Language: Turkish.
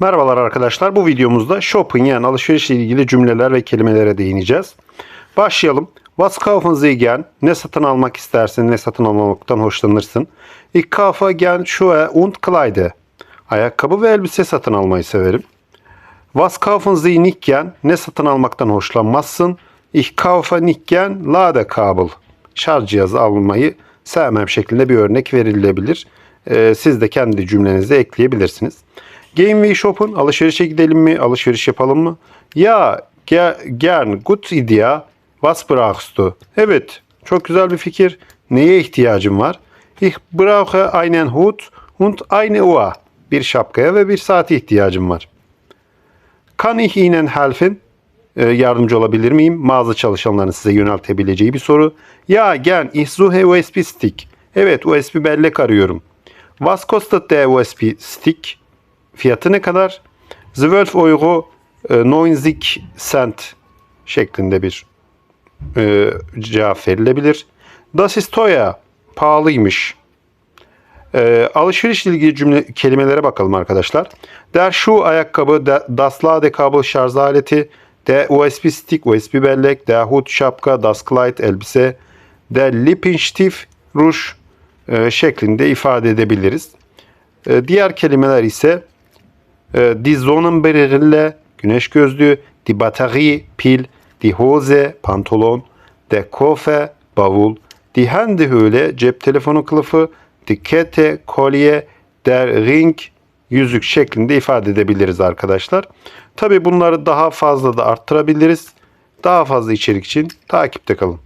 Merhabalar arkadaşlar. Bu videomuzda shopping yani alışverişle ilgili cümleler ve kelimelere değineceğiz. Başlayalım. Was kaufen Sie gern? Ne satın almak istersin, ne satın almamaktan hoşlanırsın? Ich kaufe gern Schuhe und Kleider. Ayakkabı ve elbise satın almayı severim. Was kaufen Sie nicht gern? Ne satın almaktan hoşlanmazsın? Ich kaufe nicht gern Ladekabel. Şarj cihazı almayı sevmem şeklinde bir örnek verilebilir. Ee, siz de kendi cümlenize ekleyebilirsiniz. Game we shoppen? Alışverişe gidelim mi? Alışveriş yapalım mı? Ya ge- gern gut idea. Was brauchst du? Evet, çok güzel bir fikir. Neye ihtiyacım var? Ich brauche einen Hut und eine Uhr. Bir şapkaya ve bir saate ihtiyacım var. Kann ich Ihnen helfen? Ee, yardımcı olabilir miyim? Mağaza çalışanlarının size yöneltebileceği bir soru. Ya gern, ich suche USB stick. Evet, USB bellek arıyorum. Was kostet der USB stick? Fiyatı ne kadar? 12 euro e, 90 cent şeklinde bir e, cevap verilebilir. Das ist teuer. Pahalıymış. E, alışverişle ilgili cümle kelimelere bakalım arkadaşlar. Der Schuh ayakkabı, der, das Ladekabel şarj aleti, der USB stick, USB bellek, der Hut şapka, das Kleid elbise, der Lippenstift ruj e, şeklinde ifade edebiliriz. E, diğer kelimeler ise die Sonnenbrille, güneş gözlüğü, die Batterie, pil, die Hose, pantolon, der Koffer, bavul, die Handyhöhle, cep telefonu kılıfı, die Kette, kolye, der Ring, yüzük şeklinde ifade edebiliriz arkadaşlar. Tabi bunları daha fazla da arttırabiliriz. Daha fazla içerik için takipte kalın.